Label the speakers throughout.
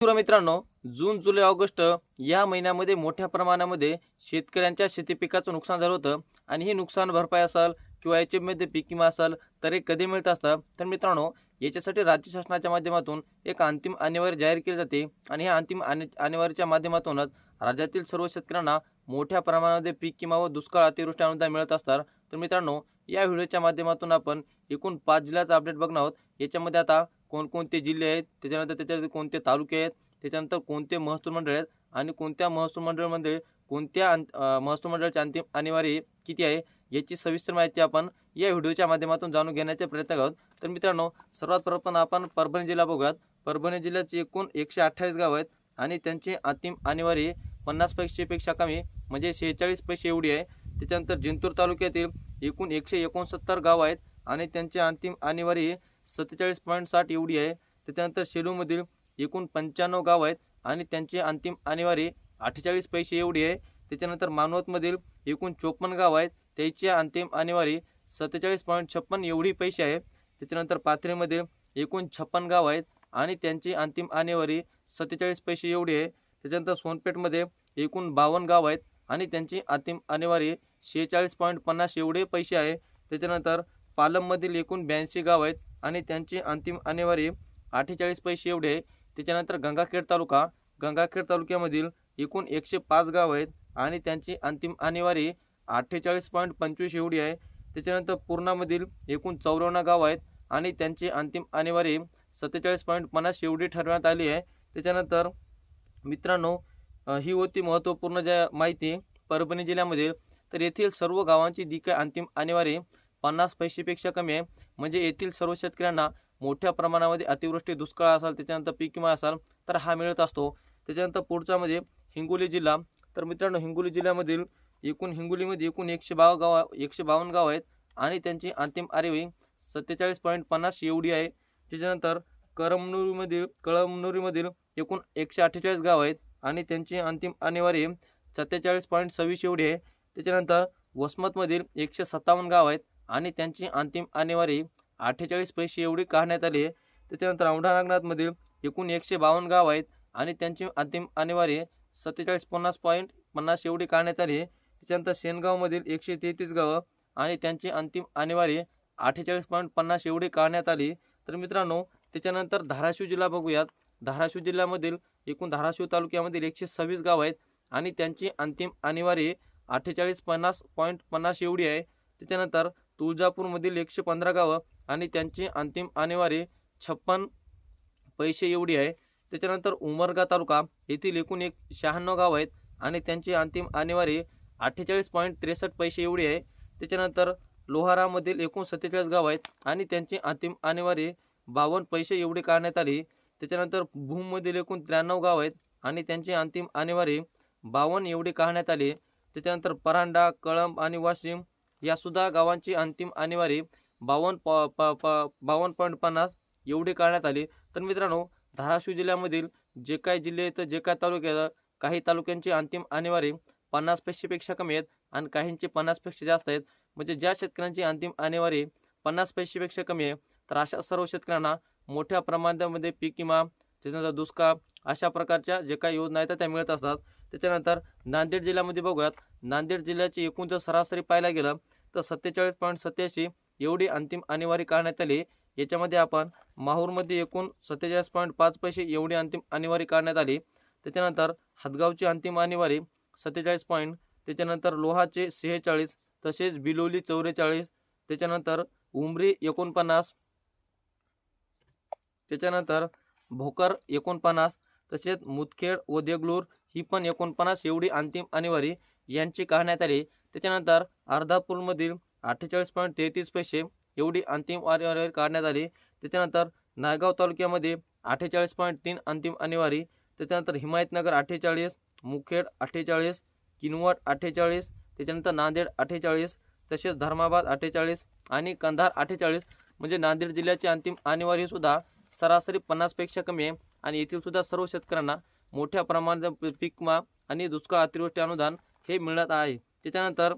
Speaker 1: मित्रांनो जून जुलै ऑगस्ट या महिन्यामध्ये मोठ्या प्रमाणामध्ये शेतकऱ्यांच्या शेती पिकाचं नुकसान झालं होतं. आणि ही नुकसान भरपाई असेल किंवा याच्यामध्ये पीक विमा असेल तर हे कधी मिळत असतं? तर मित्रांनो याच्यासाठी राज्य शासनाच्या माध्यमातून एक अंतिम अनिवार्य जाहीर केली जाते. आणि ह्या अंतिम आणेवारीच्या माध्यमातूनच राज्यातील सर्व शेतकऱ्यांना मोठ्या प्रमाणामध्ये पीक विमा व दुष्काळ अतिवृष्टी अनुदान मिळत असतात. तर मित्रांनो या व्हिडिओच्या माध्यमातून आपण एकूण पाच जिल्ह्याचा अपडेट बघणार आहोत. याच्यामध्ये आता कोणकोणते जिल्हे आहेत त्याच्यानंतर त्याच्या कोणते तालुके आहेत त्याच्यानंतर कोणते महसूल मंडळ आहेत आणि कोणत्या महसूल मंडळमध्ये कोणत्या अं, महसूल मंडळाची अंतिम अनिवार्य किती आहे याची सविस्तर माहिती आपण या व्हिडिओच्या माध्यमातून जाणून घेण्याचा प्रयत्न करत तर मित्रांनो सर्वात प्रथम आपण परभणी जिल्हा बघूयात. परभणी जिल्ह्याचे एकूण एकशे अठ्ठावीस गाव आहेत आणि त्यांची अंतिम अनिवार्य पन्नास पैसेपेक्षा कमी म्हणजे शेहेचाळीस पैसे एवढी आहे. त्याच्यानंतर जिंतूर तालुक्यातील एकूण एकशे एकोणसत्तर गाव आहेत आणि त्यांची अंतिम अनिवार्य सत्तेचाळीस पॉईंट साठ एवढी आहे. त्याच्यानंतर शेलूमधील एकूण पंच्याण्णव गाव आहेत आणि त्यांची अंतिम आणेवारी अठ्ठेचाळीस पैसे एवढी आहे. त्याच्यानंतर मानवतमधील एकूण चोपन्न गाव आहेत. त्याची अंतिम आणेवारी सत्तेचाळीस पॉईंट छप्पन एवढी पैसे आहे. त्याच्यानंतर पाथरीमधील एकूण छप्पन गाव आहेत आणि त्यांची अंतिम आणेवारी सत्तेचाळीस पैसे एवढी आहे. त्याच्यानंतर सोनपेठमध्ये एकूण बावन्न गाव आहेत आणि त्यांची अंतिम आणेवारी शेहेचाळीस पॉईंट पन्नास एवढे पैसे आहे. त्याच्यानंतर पालममधील एकूण ब्याऐंशी गाव आहेत. आणि त्यांची अंतिम आणेवारी अठ्ठेचाळीस पैसे एवढे. आहे त्याच्यानंतर गंगाखेड तालुका गंगाखेड तालुक्यामधील एकूण एकशे पाच गाव आहेत आणि त्यांची अंतिम आणेवारी अठ्ठेचाळीस पॉईंट पंचवीस एवढी आहे. त्याच्यानंतर पूर्णामधील एकूण चौऱ्याण्णव गाव आहेत आणि त्यांची अंतिम आणेवारी सत्तेचाळीस पॉईंट पन्नास एवढी ठरवण्यात आली आहे. त्याच्यानंतर मित्रांनो ही होती महत्त्वपूर्ण ज्या माहिती परभणी जिल्ह्यामधील. तर येथील सर्व गावांची जी काय अंतिम आणेवारी पन्नास पैसेपेक्षा कमी आहे. म्हणजे येथील सर्व शेतकऱ्यांना मोठ्या प्रमाणामध्ये अतिवृष्टी दुष्काळ असाल त्याच्यानंतर पीक विमा असाल तर हा मिळत असतो. त्याच्यानंतर पुढचा म्हणजे हिंगोली जिल्हा. तर मित्रांनो हिंगोली जिल्ह्यामधील एकूण हिंगोलीमध्ये एकूण एकशे बाव गाव एकशे बावन्न गाव आहेत आणि त्यांची अंतिम आरेवी सत्तेचाळीस पॉईंट पन्नास एवढी आहे. त्याच्यानंतर करमनुरीमधील कळमनुरीमधील एकूण एकशे अठ्ठेचाळीस गाव आहेत आणि त्यांची अंतिम अनिवार्य सत्तेचाळीस पॉईंट सव्वीस एवढी आहे. त्याच्यानंतर वसमतमधील एकशे सत्तावन्न गाव आहेत. आणि त्यांची अंतिम आणेवारी अठ्ठेचाळीस पैसे एवढी काढण्यात आली त्याच्यानंतर औंढा नागनाथमधील एकूण एकशे बावन्न गाव आहेत आणि त्यांची अंतिम आणेवारी सत्तेचाळीस पन्नास पॉईंट पन्नास एवढी काढण्यात आली त्याच्यानंतर शेनगावमधील एकशे तेहतीस गावं आणि त्यांची अंतिम आणेवारी अठ्ठेचाळीस पॉईंट पन्नास एवढी काढण्यात आली तर मित्रांनो त्याच्यानंतर धाराशिव जिल्हा बघूयात. धाराशिव जिल्ह्यामधील एकूण धाराशिव तालुक्यामधील एकशे सव्वीस गाव आहेत आणि त्यांची अंतिम आणेवारी अठ्ठेचाळीस पन्नास पॉईंट पन्नास एवढी आहे. त्याच्यानंतर तुळजापूरमधील एकशे पंधरा गावं आणि त्यांची अंतिम आणेवारी छप्पन पैसे एवढी आहे. त्याच्यानंतर उमरगा तालुका येथील एकूण एक शहाण्णव गाव आहेत आणि त्यांची अंतिम आणेवारी अठ्ठेचाळीस पॉईंट त्रेसष्ट पैसे एवढी आहे. त्याच्यानंतर लोहारामधील एकूण सत्तेचाळीस गाव आहेत आणि त्यांची अंतिम आणेवारी बावन्न पैसे एवढी काढण्यात आली. त्याच्यानंतर भूममधील एकूण त्र्याण्णव गाव आहेत आणि त्यांची अंतिम आणेवारी बावन्न एवढी काढण्यात आली. त्याच्यानंतर परांडा कळंब आणि वाशिम यासुद्धा गावांची अंतिम आणेवारी बावन्न प बावन्न पॉईंट पन्नास एवढी काढण्यात आली. तर मित्रांनो धाराशिव जिल्ह्यामधील जे काही जिल्हे आहेत जे काही तालुके आहेत काही तालुक्यांची अंतिम आणेवारी पन्नास पैसेपेक्षा कमी आहेत आणि काहींची पन्नासपेक्षा जास्त आहेत. म्हणजे ज्या शेतकऱ्यांची अंतिम आणेवारी पन्नास पैसेपेक्षा कमी आहे तर अशा सर्व शेतकऱ्यांना मोठ्या प्रमाणामध्ये पीक विमा त्याच्यानंतर दुष्काळ अशा प्रकारच्या जे काही योजना आहेत त्या मिळत असतात. त्याच्यानंतर नांदेड जिल्ह्यामध्ये बघूयात नांदेड जिल्ह्याची एकूण जर सरासरी पाहायला गेलं तर सत्तेचाळीस पॉईंट सत्याऐंशी एवढी अंतिम अनिवार्य काढण्यात आली. याच्यामध्ये आपण माहूरमध्ये एकूण सत्तेचाळीस पॉईंट पाच पैसे एवढी अंतिम अनिवार्य काढण्यात आली. त्याच्यानंतर हदगावची अंतिम अनिवार्य सत्तेचाळीस पॉईंट त्याच्यानंतर लोहाचे सेहेचाळीस तसेच बिलोली चौवेचाळीस त्याच्यानंतर उमरी एकोणपन्नास त्याच्यानंतर भोकर एकोणपन्नास तसेच मुदखेड व देगलूर ही पण एकोणपन्नास एवढी अंतिम अनिवारी यांची काढण्यात आली त्याच्यानंतर अर्धापूरमधील अठ्ठेचाळीस पॉईंट तेहतीस पैसे एवढी अंतिम अनिवार्य काढण्यात आली. त्याच्यानंतर नायगाव तालुक्यामध्ये अठ्ठेचाळीस पॉईंट तीन अंतिम अनिवारी. त्याच्यानंतर हिमायतनगर अठ्ठेचाळीस मुखेड अठ्ठेचाळीस किनवट अठ्ठेचाळीस त्याच्यानंतर नांदेड अठ्ठेचाळीस तसेच धर्माबाद अठ्ठेचाळीस आणि कंधार अठ्ठेचाळीस. म्हणजे नांदेड जिल्ह्याची अंतिम अनिवार्यसुद्धा सरासरी पन्नासपेक्षा कमी आहे आणि येथीलसुद्धा सर्व शेतकऱ्यांना मोठ्या प्रमाणात पिकमा आणि दुष्काळ अतिवृष्टी अनुदान हे मिळत आहे. त्याच्यानंतर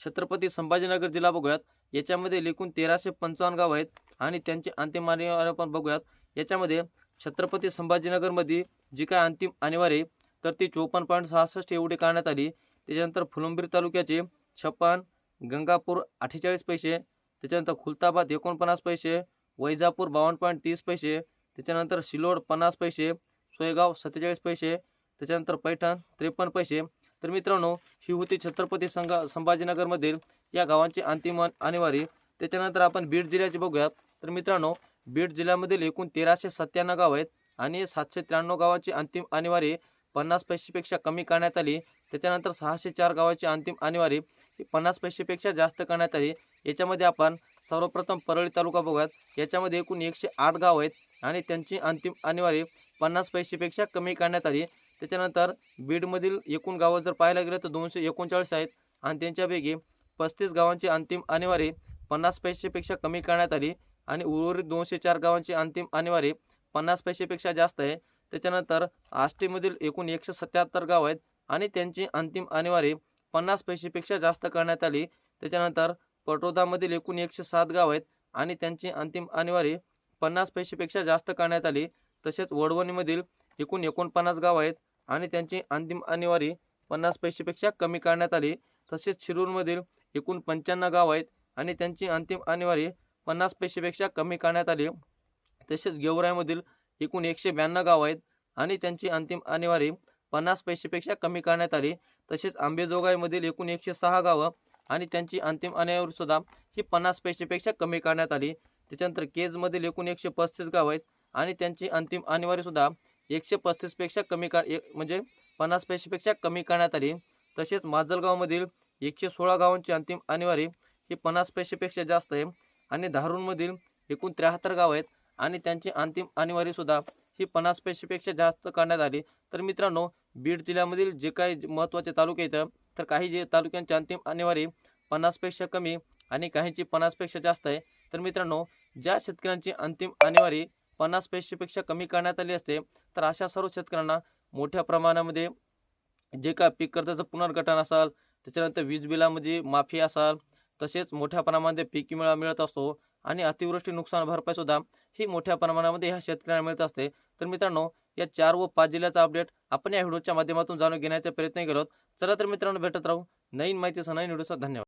Speaker 1: छत्रपती संभाजीनगर जिल्हा बघूयात. याच्यामध्ये एकूण तेराशे पंचावन्न गाव आहेत आणि त्यांचे अंतिम अनिवार्य पण बघूयात. याच्यामध्ये छत्रपती संभाजीनगरमध्ये जी काय अंतिम अनिवार्य आहे, तर ती चोपन्न पॉईंट सहासष्ट एवढी काढण्यात आली. त्याच्यानंतर फुलंबीर तालुक्याचे छप्पन गंगापूर अठ्ठेचाळीस पैसे त्याच्यानंतर खुलताबाद एकोणपन्नास पैसे वैजापूर बावन्न पॉईंट तीस पैसे त्याच्यानंतर शिलोड पन्नास पैसे सोयगाव सत्तेचाळीस पैसे त्याच्यानंतर पैठण त्रेपन्न पैसे. तर मित्रांनो ही होती छत्रपती संघ संभाजीनगरमधील या गावांची अंतिम आण- त्याच्यानंतर आपण बीड जिल्ह्याचे बघूयात. तर मित्रांनो बीड जिल्ह्यामधील एकूण तेराशे सत्त्याण्णव गाव आहेत आणि सातशे त्र्याण्णव गावांची अंतिम आणीवारी पन्नास पैसेपेक्षा कमी करण्यात आली. त्याच्यानंतर सहाशे चार गावाची अंतिम आणीवारी ही पन्नास पैसेपेक्षा जास्त करण्यात आली. याच्यामध्ये आपण सर्वप्रथम परळी तालुका बघूयात. याच्यामध्ये एकूण एकशे आठ गाव आहेत आणि त्यांची अंतिम अनिवार्य पन्नास पैसेपेक्षा कमी करण्यात आली. त्याच्यानंतर बीडमधील एकूण गावं जर पाहायला गेलं तर दोनशे एकोणचाळीस आहेत आणि त्यांच्यापैकी पस्तीस गावांची अंतिम आणीवारी पन्नास पैसेपेक्षा कमी करण्यात आली आणि उर्वरित दोनशे चार गावांची अंतिम आणीवारी पन्नास पैसेपेक्षा जास्त आहे. त्याच्यानंतर आष्टीमधील एकूण एकशे सत्याहत्तर गाव आहेत आणि त्यांची अंतिम आणीवारी पन्नास पैसेपेक्षा जास्त करण्यात आली. त्याच्यानंतर पटोदामधील एकूण एकशे सात गाव आहेत आणि त्यांची अंतिम आणीवारी पन्नास पैसेपेक्षा जास्त करण्यात आली. तसेच वडवणीमधील एकूण एकोणपन्नास गाव आहेत आणि त्यांची अंतिम आणीवारी पन्नास पैसेपेक्षा कमी करण्यात आली. तसेच शिरूरमधील एकूण पंच्याण्णव गाव आहेत आणि त्यांची अंतिम आणीवारी पन्नास पैसेपेक्षा कमी करण्यात आली. तसेच गेवराईमधील एकूण एकशे ब्याण्णव गाव आहेत आणि त्यांची अंतिम आणीवारी पन्नास पैसेपेक्षा कमी करण्यात आली. तसेच आंबेजोगाईमधील एकूण एकशे सहा गावं आणि त्यांची अंतिम आणीवारी सुद्धा ही पन्नास पैसेपेक्षा कमी करण्यात आली. त्याच्यानंतर केजमधील एकूण एकशे पस्तीस गाव आहेत आणि त्यांची अंतिम आणीवारी सुद्धा एकशे पस्तीसपेक्षा कमी का एक म्हणजे पन्नास पैसेपेक्षा कमी करण्यात आली. तसेच माजलगावमधील एकशे सोळा गावांची अंतिम आणीवारी ही पन्नास पैसेपेक्षा जास्त आहे. आणि धारूनमधील एकूण त्र्याहत्तर गाव आहेत आणि त्यांची अंतिम आणीवारी सुद्धा ही पन्नास पैसेपेक्षा जास्त करण्यात आली. तर मित्रांनो बीड जिल्ह्यामधील जे काही महत्त्वाचे तालुके आहेत तर काही जे तालुक्यांची अंतिम आणीवारी पन्नासपेक्षा कमी आणि काहींची पन्नासपेक्षा जास्त आहे. तर मित्रांनो ज्या शेतकऱ्यांची अंतिम आणीवारी पन्नास पैसेपेक्षा कमी करण्यात आली असते तर अशा सर्व शेतकऱ्यांना मोठ्या प्रमाणामध्ये जे काय पीक कर्जाचं पुनर्गठन असाल त्याच्यानंतर वीज बिलामध्ये माफी असाल तसेच मोठ्या प्रमाणामध्ये पीक विमा मिळत असतो आणि अतिवृष्टी नुकसान भरपाई सुद्धा ही मोठ्या प्रमाणामध्ये ह्या शेतकऱ्यांना मिळत असते. तर मित्रांनो या चार व पाच जिल्ह्याचा अपडेट आपण या व्हिडिओच्या माध्यमातून जाणून घेण्याचा प्रयत्न केलो चला तर मित्रांनो भेटत राहू नवीन माहितीसह नवीन व्हिडिओचा धन्यवाद.